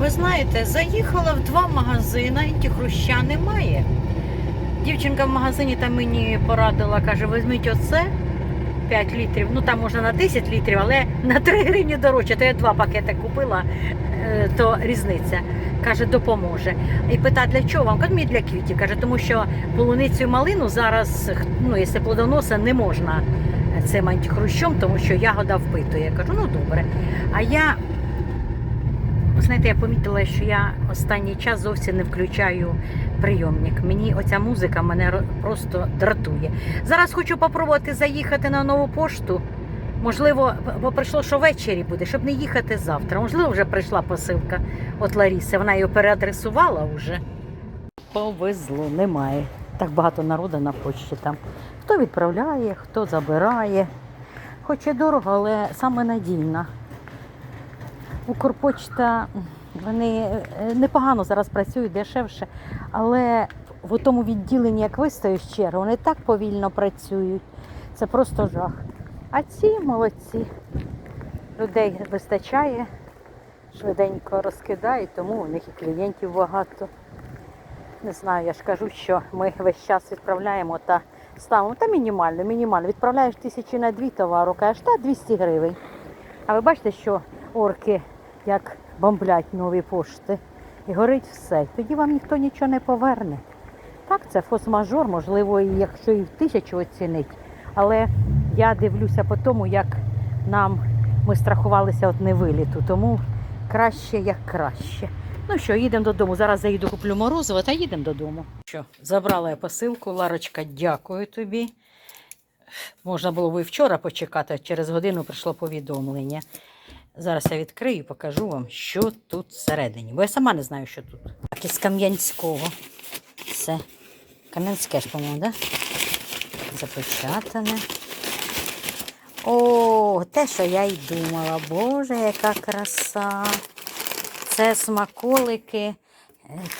Ви знаєте, заїхала в два магазини, і хруща немає. Дівчинка в магазині там мені порадила, каже, візьміть оце 5 літрів. Ну там можна на 10 літрів, але на 3 гривні дорожче. То я два пакети купила, е, то різниця. Каже, допоможе. І питає, для чого вам? Кажу, мені для квітів. Каже, тому що полуницю малину зараз, ну, якщо плодоноса, не можна цим антихрущом, тому що ягода впитує. Я кажу, ну добре. А я Знаєте, я помітила, що я останній час зовсім не включаю прийомник. Мені оця музика мене просто дратує. Зараз хочу попробувати заїхати на нову пошту. Можливо, бо прийшло, що ввечері буде, щоб не їхати завтра. Можливо, вже прийшла посилка від Ларіси. Вона її переадресувала вже. Повезло, немає. Так багато народу на почті там. Хто відправляє, хто забирає. Хоч і дорого, але саме надійна. Укрпочта вони е, непогано зараз працюють дешевше, але в тому відділенні, як вистоїш чергу, вони так повільно працюють. Це просто жах. А ці молодці. Людей вистачає, швиденько розкидають, тому у них і клієнтів багато. Не знаю, я ж кажу, що ми весь час відправляємо та ставимо та мінімально, мінімально. Відправляєш тисячі на дві товару, кажеш, та 200 гривень. А ви бачите, що орки як бомблять нові пошти. І горить все. Тоді вам ніхто нічого не поверне. Так, це фос-мажор, можливо, якщо і в тисячу оцінить. Але я дивлюся по тому, як нам ми страхувалися від невиліту. Тому краще як краще. Ну що, їдемо додому. Зараз заїду куплю морозиво та їдемо додому. Що, забрала я посилку. Ларочка, дякую тобі. Можна було б і вчора почекати, через годину прийшло повідомлення. Зараз я відкрию і покажу вам, що тут всередині. Бо я сама не знаю, що тут. Так, із Кам'янського. Це Кам'янське ж, по-моєму, да? Запечатане. О, те, що я й думала. Боже, яка краса. Це смаколики, е,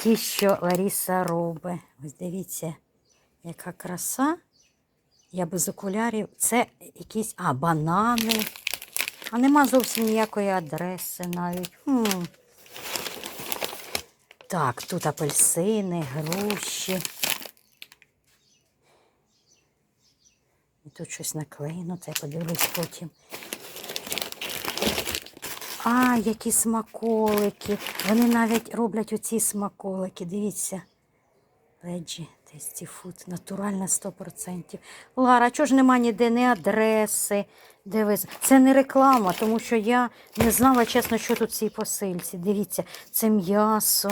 ті, що Ларіса робить. Ось дивіться, яка краса. Я без окулярів. Це якісь, а, банани. А нема зовсім ніякої адреси навіть. Хм. Так, тут апельсини, груші. І тут щось наклеєно, це подивлюсь потім. А, які смаколики. Вони навіть роблять оці смаколики. Дивіться. Веджі, тесті фуд, натуральна 100%. Лара, а чого ж нема ніде ні адреси? Де ви... з- Це не реклама, тому що я не знала, чесно, що тут в цій посильці. Дивіться, це м'ясо.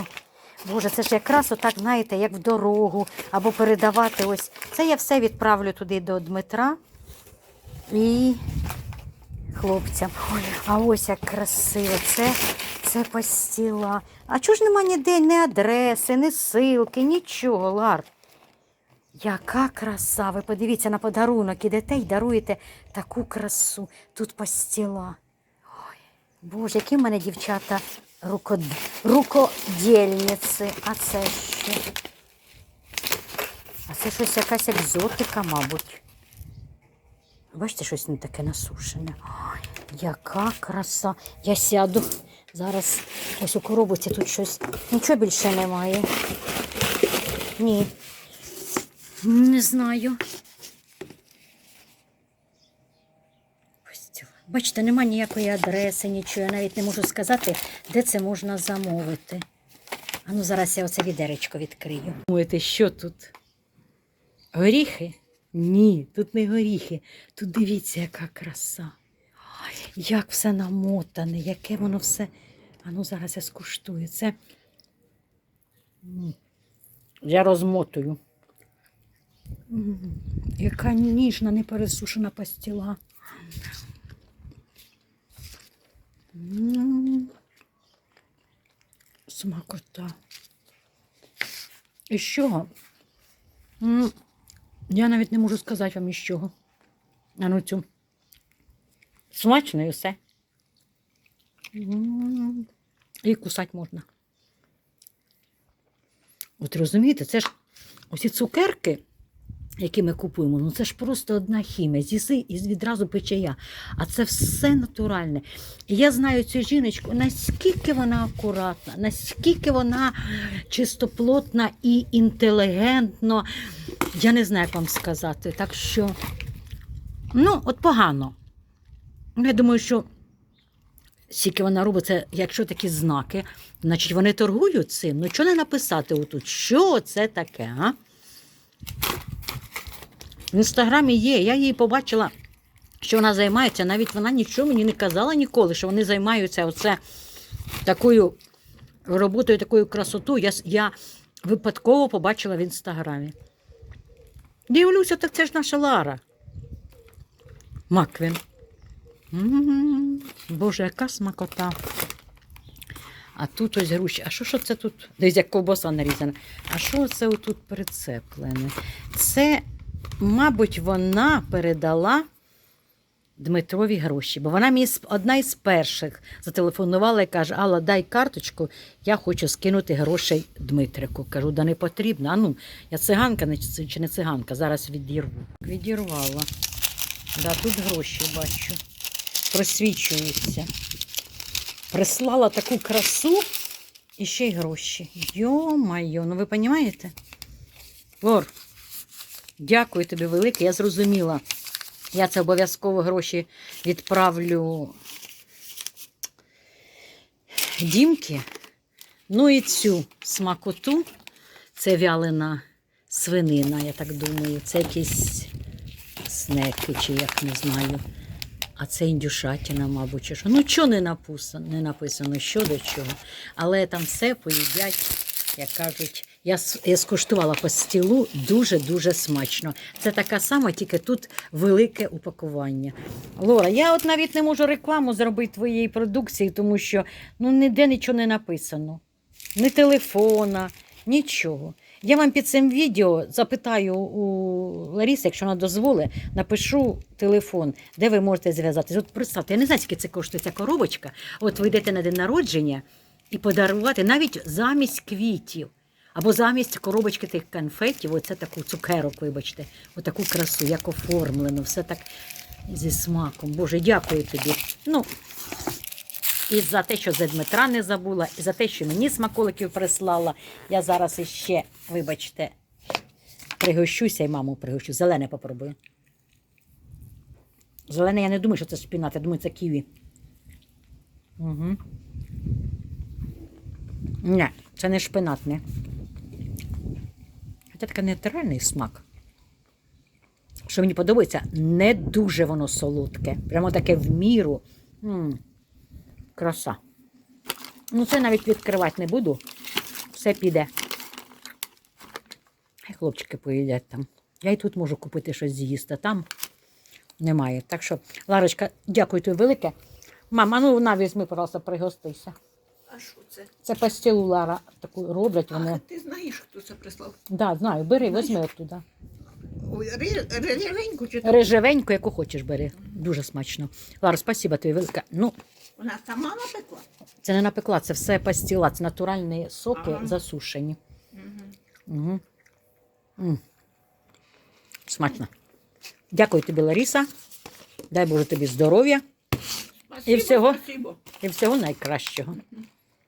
Боже, це ж якраз отак, знаєте, як в дорогу, або передавати ось. Це я все відправлю туди до Дмитра і хлопцям. Ой, а ось як красиво. Це, це постіла. А чого ж нема ніде ні адреси, ні силки, нічого, Лар. Яка краса! Ви подивіться на подарунок, ідете і даруєте таку красу. Тут постіла. Ой, Боже, які в мене дівчата рукод... рукодільниці. А це що? А це щось якась екзотика, мабуть. Бачите, щось не таке насушене. Ой, яка краса. Я сяду. Зараз ось у коробці тут щось. Нічого більше немає. Ні. Не знаю. Бачите, нема ніякої адреси, нічого. Я навіть не можу сказати, де це можна замовити. А ну зараз я оце відеречко відкрию. Думаєте, що тут? Горіхи? Ні, тут не горіхи. Тут дивіться, яка краса. Як все намотане, яке воно все. А ну зараз я скуштую. Це я розмотую. Яка ніжна, непересушена пастіла. Смакота. І чого? Я навіть не можу сказати вам із чого. А ну цю. Смачно і все. І кусати можна. От розумієте, це ж оці цукерки, які ми купуємо, ну це ж просто одна хімія. З'їси і відразу пече я. А це все натуральне. І я знаю цю жіночку, наскільки вона акуратна, наскільки вона чистоплотна і інтелігентно. Я не знаю, як вам сказати. Так що, ну, от погано. Я думаю, що скільки вона робить, це якщо такі знаки, значить вони торгують цим. Ну, чого не написати отут? Що це таке, а? В інстаграмі є. Я її побачила, що вона займається. Навіть вона нічого мені не казала ніколи, що вони займаються оце такою роботою, такою красотою. Я, я випадково побачила в інстаграмі. Дивлюся, так це ж наша Лара. Маквін. М, Боже, яка смакота. А тут ось груші. А що ж це тут? Десь як ковбаса нарізана. А що це отут прицеплене? Це, мабуть, вона передала Дмитрові гроші, бо вона мені одна із перших зателефонувала і каже: Алла, дай карточку, я хочу скинути грошей Дмитрику. Кажу, да не потрібно. А ну, я циганка чи не циганка, зараз відірву. Відірвала. Да, тут гроші бачу. Просвічуються. Прислала таку красу і ще й гроші. Йо-майо, ну ви розумієте? Лор, дякую тобі велике, я зрозуміла. Я це обов'язково гроші відправлю дімки. Ну і цю смакоту. Це вялена свинина, я так думаю. Це якісь снеки, чи як не знаю. А це індюшатина, мабуть, чи що. Ну, чого не написано, не написано, що до чого. Але там все поїдять, як кажуть. Я, я скуштувала по стілу дуже-дуже смачно. Це така сама, тільки тут велике упакування. Лора, я от навіть не можу рекламу зробити твоєї продукції, тому що ну, ніде нічого не написано. Ні телефона, нічого. Я вам під цим відео запитаю у Ларіси, якщо вона дозволить, напишу телефон, де ви можете зв'язатися. От представте, я не знаю, скільки це коштує ця коробочка. От ви йдете на день народження і подарувати навіть замість квітів. Або замість коробочки тих конфетів, оце таку цукерок, вибачте, отаку красу, як оформлено, все так зі смаком. Боже, дякую тобі. Ну, і за те, що за Дмитра не забула, і за те, що мені смаколиків прислала. Я зараз іще, вибачте, пригощуся і маму пригощу. Зелене попробую. Зелене, я не думаю, що це шпінат, я думаю, це ківі. Угу. Ні, це не шпинатне. Хоча такий нейтральний смак. Що мені подобається, не дуже воно солодке. Прямо таке в міру. м Краса. Ну, це навіть відкривати не буду. Все піде. Хай хлопчики поїдять там. Я і тут можу купити щось з'їсти, там немає. Так що, Ларочка, дякую тобі велике. Мама, ну на візьми, пожалуйста, пригостися. А що це? Це пастилу Лара таку роблять А, ти знаєш, хто це прислав? Да, знаю, бери, візьми оттуда. Ой, ри- чи то? Рижевеньку, яку хочеш, бери. Дуже смачно. Лара, спасибо тобі велике. Ну, Вона сама напекла? це не напекла, це все пастила, це натуральні соки Ага. засушені. Угу. Угу. М. Смачно. Дякую тобі, Ларіса. Дай Боже тобі здоров'я Спасибо, всього? Спасибо. і всього найкращого.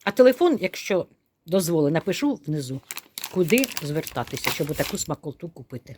А телефон, якщо дозволить, напишу внизу, куди звертатися, щоб таку смаколту купити.